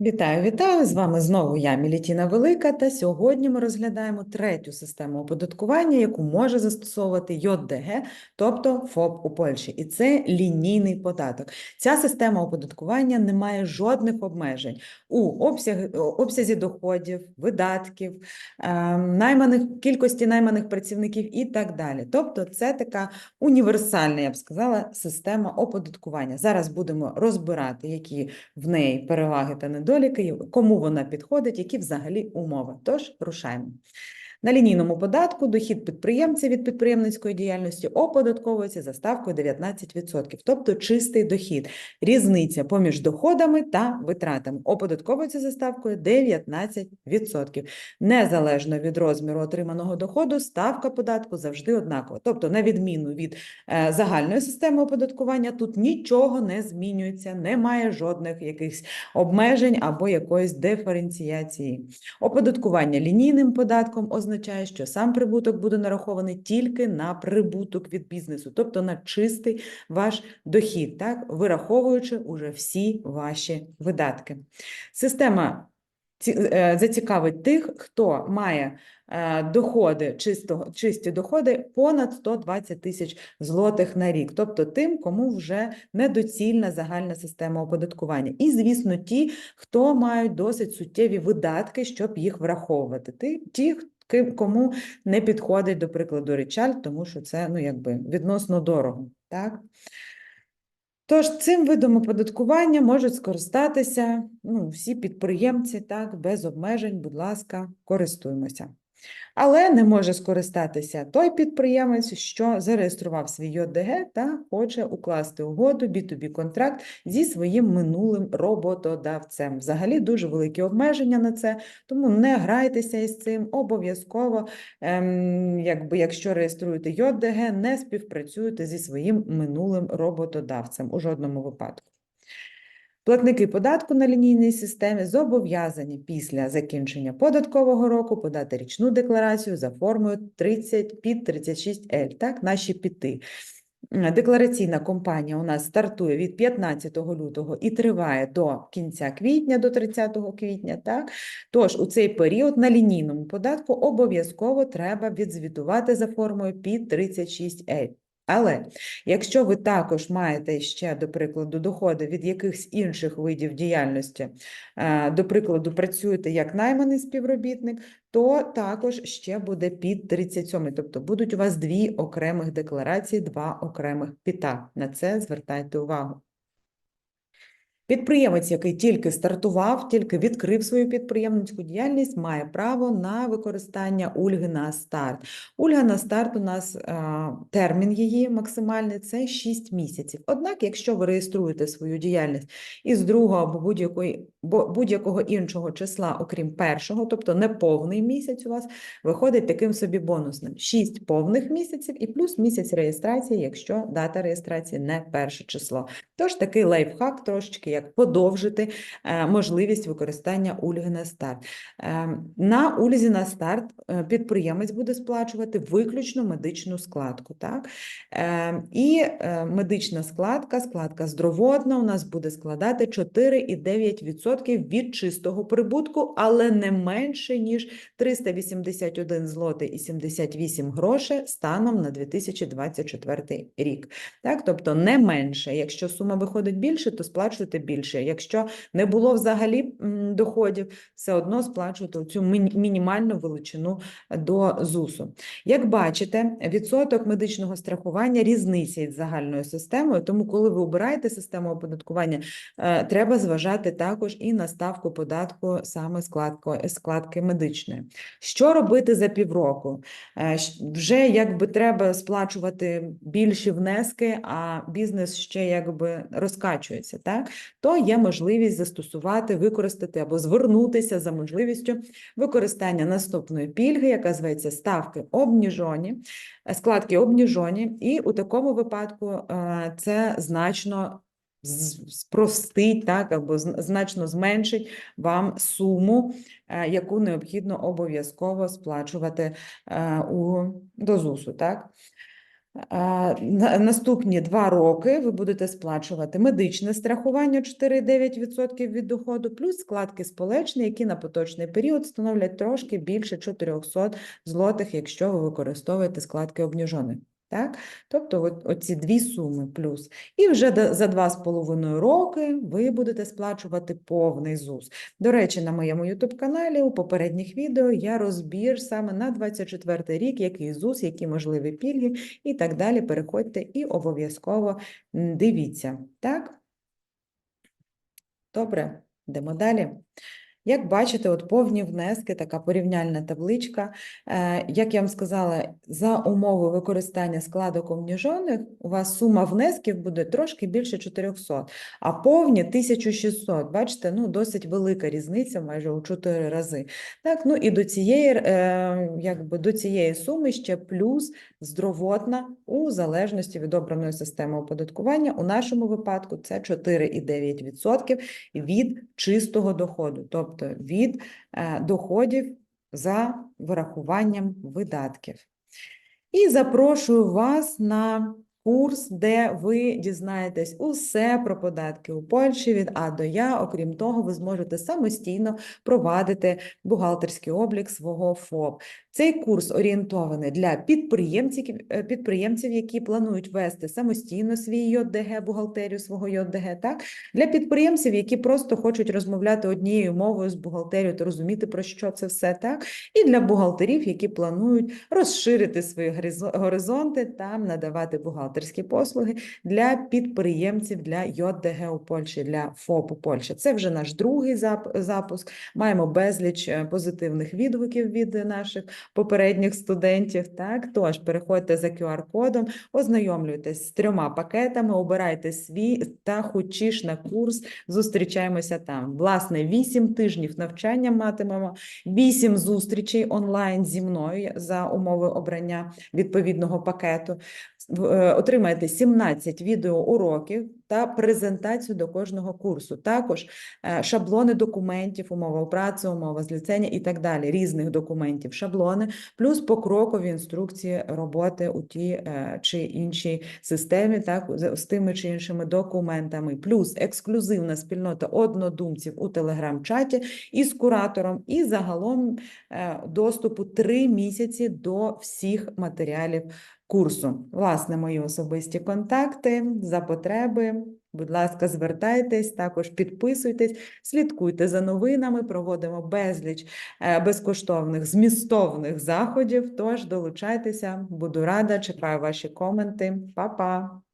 Вітаю, вітаю! З вами знову я, Мілітіна Велика, та сьогодні ми розглядаємо третю систему оподаткування, яку може застосовувати ЙОДГ, тобто ФОП у Польщі, і це лінійний податок. Ця система оподаткування не має жодних обмежень у обсяг, обсязі доходів, видатків, е, найманих, кількості найманих працівників і так далі. Тобто це така універсальна, я б сказала, система оподаткування. Зараз будемо розбирати, які в неї переваги та недоліки, кому вона підходить, які взагалі умови. Тож рушаємо. На лінійному податку дохід підприємця від підприємницької діяльності оподатковується за ставкою 19%, тобто чистий дохід. Різниця поміж доходами та витратами оподатковується за ставкою 19%. Незалежно від розміру отриманого доходу, ставка податку завжди однакова. Тобто, на відміну від е, загальної системи оподаткування, тут нічого не змінюється, немає жодних якихось обмежень або якоїсь диференціації. Оподаткування лінійним податком означає, що сам прибуток буде нарахований тільки на прибуток від бізнесу, тобто на чистий ваш дохід, так, вираховуючи уже всі ваші видатки. Система е, зацікавить тих, хто має е, доходи, чистого, чисті доходи понад 120 тисяч злотих на рік, тобто тим, кому вже недоцільна загальна система оподаткування. І, звісно, ті, хто мають досить суттєві видатки, щоб їх враховувати. Ті, ті ки- кому не підходить, до прикладу, речаль, тому що це ну, якби відносно дорого. Так? Тож цим видом оподаткування можуть скористатися ну, всі підприємці, так, без обмежень, будь ласка, користуємося. Але не може скористатися той підприємець, що зареєстрував свій ЙОДГ та хоче укласти угоду B2B контракт зі своїм минулим роботодавцем. Взагалі дуже великі обмеження на це, тому не грайтеся із цим. Обов'язково, ем, якби якщо реєструєте ЙОДГ, не співпрацюйте зі своїм минулим роботодавцем у жодному випадку. Платники податку на лінійній системі зобов'язані після закінчення податкового року подати річну декларацію за формою 30 під 36L, так, наші піти. Е, Деклараційна кампанія у нас стартує від 15 лютого і триває до кінця квітня, до 30 квітня. Так? Тож у цей період на лінійному податку обов'язково треба відзвітувати за формою під 36L. Але якщо ви також маєте ще, до прикладу, доходи від якихось інших видів діяльності, е, до прикладу, працюєте як найманий співробітник, то також ще буде під 37, тобто будуть у вас дві окремих декларації, два окремих піта. На це звертайте увагу. Підприємець, який тільки стартував, тільки відкрив свою підприємницьку діяльність, має право на використання ульги на старт. Ульга на старт у нас е, термін її максимальний це 6 місяців. Однак, якщо ви реєструєте свою діяльність із другого або будь-якої будь-якого іншого числа, окрім першого, тобто не повний місяць у вас, виходить таким собі бонусним. 6 повних місяців і плюс місяць реєстрації, якщо дата реєстрації не перше число. Тож такий лайфхак трошечки, як подовжити е, можливість використання ульги на старт. Е, На ульзі на старт е, підприємець буде сплачувати виключно медичну складку. Так? І медична складка, складка здоровотна у нас буде складати 4,9% від чистого прибутку, але не менше, ніж 381 злотий і 78 грошей станом на 2024 рік. Так? Тобто не менше. Якщо сума виходить більше, то сплачуєте більше. Якщо не було взагалі доходів, все одно сплачуєте цю мінімальну величину до ЗУСу. Як бачите, відсоток медичного страхування різниця із загальною системою, тому коли ви обираєте систему оподаткування, е, треба зважати також і на ставку податку саме складко- складки медичної. Що робити за півроку? Е, Вже якби треба сплачувати більші внески, а бізнес ще якби розкачується, так? То є можливість застосувати, використати або звернутися за можливістю використання наступної пільги, яка зветься ставки обніжоні, е, складки обніжоні, і у такому випадку е, це значно спростить, так, або значно зменшить вам суму, е, яку необхідно обов'язково сплачувати у до ЗУСу, так? На- Наступні два роки ви будете сплачувати медичне страхування 4,9% від доходу, плюс складки сполечні, які на поточний період становлять трошки більше 400 злотих, якщо ви використовуєте складки обніжених. Так? Тобто оці дві суми плюс. І вже за два з половиною роки ви будете сплачувати повний ЗУС. До речі, на моєму YouTube-каналі у попередніх відео я розбір саме на 24 рік, який ЗУС, які можливі пільги і так далі. Переходьте і обов'язково дивіться. Так? Добре, йдемо далі. Як бачите, от повні внески, така порівняльна табличка. Е, Як я вам сказала, за умови використання складок обніжених у вас сума внесків буде трошки більше 400, а повні 1600. Бачите, ну досить велика різниця, майже у 4 рази. Так, ну і до цієї, е, якби до цієї суми ще плюс здоровотна у залежності від обраної системи оподаткування. У нашому випадку це 4,9% від чистого доходу, тобто від е, доходів за вирахуванням видатків. І запрошую вас на курс, де ви дізнаєтесь усе про податки у Польщі від А до Я. Окрім того, ви зможете самостійно провадити бухгалтерський облік свого ФОП. Цей курс орієнтований для підприємців, е, підприємців, які планують вести самостійно свій ЙОДГ, бухгалтерію свого ЙОДГ, так? Для підприємців, які просто хочуть розмовляти однією мовою з бухгалтерією та розуміти, про що це все, так? І для бухгалтерів, які планують розширити свої горизонти та надавати бухгалтерські послуги для підприємців, для ЙОДГ у Польщі, для ФОП у Польщі. Це вже наш другий запуск. Маємо безліч е, позитивних відгуків від наших попередніх студентів. Так, тож переходьте за QR-кодом, ознайомлюйтесь з трьома пакетами, обирайте свій та хочеш на курс. Зустрічаємося там. Власне, вісім тижнів навчання матимемо, вісім зустрічей онлайн зі мною за умови обрання відповідного пакету. Отримаєте 17 відеоуроків та презентацію до кожного курсу. Також е, шаблони документів, умова праці, умова зліцення і так далі, різних документів, шаблони, плюс покрокові інструкції роботи у тій е, чи іншій системі, так, з з тими чи іншими документами, плюс ексклюзивна спільнота однодумців у телеграм-чаті із куратором, і загалом е, доступу 3 місяці до всіх матеріалів курсу. Власне, мої особисті контакти за потреби. Будь ласка, звертайтесь, також підписуйтесь, слідкуйте за новинами, проводимо безліч е, безкоштовних змістовних заходів. Тож долучайтеся, буду рада, чекаю ваші коменти. Па-па!